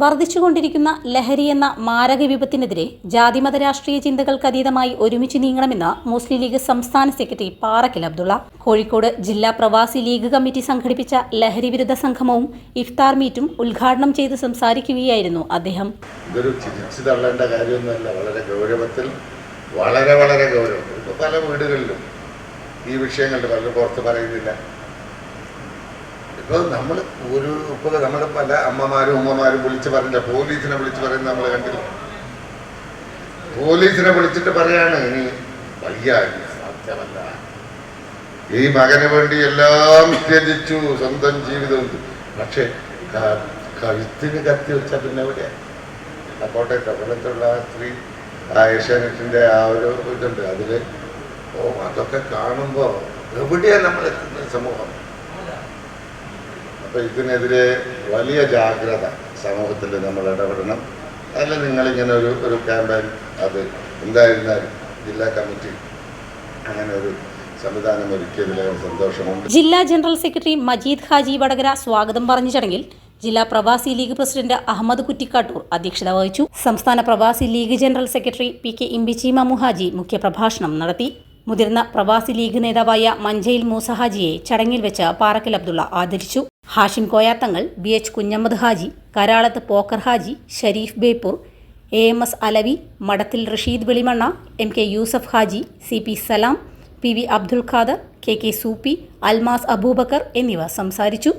വർദ്ധിച്ചുകൊണ്ടിരിക്കുന്ന ലഹരി എന്ന മാരക വിപത്തിനെതിരെ ജാതിമത രാഷ്ട്രീയ ചിന്തകൾക്ക് അതീതമായി ഒരുമിച്ച് നീങ്ങണമെന്ന് മുസ്ലിം ലീഗ് സംസ്ഥാന സെക്രട്ടറി പാറക്കൽ അബ്ദുള്ള. കോഴിക്കോട് ജില്ലാ പ്രവാസി ലീഗ് കമ്മിറ്റി സംഘടിപ്പിച്ച ലഹരി വിരുദ്ധ സംഗമവും ഇഫ്താർ മീറ്റും ഉദ്ഘാടനം ചെയ്ത് സംസാരിക്കുകയായിരുന്നു അദ്ദേഹം. വളരെ വളരെ പല വീടുകളിലും ഈ വിഷയങ്ങളുടെ പലരും പുറത്ത് പറയുന്നില്ല. ഇപ്പോൾ നമ്മൾ ഒരു ഇപ്പോൾ നമ്മുടെ പല അമ്മമാരും ഉമ്മമാരും വിളിച്ച് പറഞ്ഞില്ല പോലീസിനെ വിളിച്ച് പറയുന്നത് നമ്മൾ കണ്ടില്ല? പോലീസിനെ വിളിച്ചിട്ട് പറയാണ് വയ്യ സത്യമല്ല ഈ മകന് വേണ്ടി എല്ലാം ത്യജിച്ചു സ്വന്തം ജീവിതം പക്ഷെ കഴുത്തിന് കത്തി വെച്ചാൽ പിന്നെ എവിടെയാണ് ആ കോട്ടയത്ത് ആ സ്ത്രീ ആ ഏഷ്യാനെറ്റിന്റെ ആ ഒരു ഇതുണ്ട്. അതിൽ ഓ അതൊക്കെ കാണുമ്പോൾ എവിടെയാ നമ്മൾ എത്തുന്ന സമൂഹം? അപ്പോൾ ഇതിനെതിരെ വലിയ ജാഗ്രത സമൂഹത്തിൽ നമ്മൾ ഇടപെടണം. അല്ല നിങ്ങളിങ്ങനെ ഒരു ഒരു ക്യാമ്പയിൻ അത് എന്തായിരുന്നാലും ജില്ലാ കമ്മിറ്റി അങ്ങനെ ഒരു സംവിധാനം ഒരുക്കിയതിലേറെ സന്തോഷമുണ്ട്. ജില്ലാ ജനറൽ സെക്രട്ടറി മജീദ് ഹാജി വടകര സ്വാഗതം പറഞ്ഞ ചടങ്ങിൽ ജില്ലാ പ്രവാസി ലീഗ് പ്രസിഡന്റ് അഹമ്മദ് കുറ്റിക്കാട്ടൂർ അധ്യക്ഷത വഹിച്ചു. സംസ്ഥാന Pravasi League general secretary P K Imbichi Mamuhaji മുഖ്യപ്രഭാഷണം നടത്തി. മുതിർന്ന പ്രവാസി ലീഗ് നേതാവായ മഞ്ചയിൽ മൂസഹാജിയെ ചടങ്ങിൽ വെച്ച് പാറക്കൽ അബ്ദുള്ള ആദരിച്ചു. Hashim Koyathangal B H Kunhammad Haji Karalath Pokker Haji Shareef Beypore A M S Alavi Madathil Rasheed Velimanna M K Yusuf Haji C P Salam P V Abdul Khader K K Soopy Almas Aboobacker എന്നിവ സംസാരിച്ചു.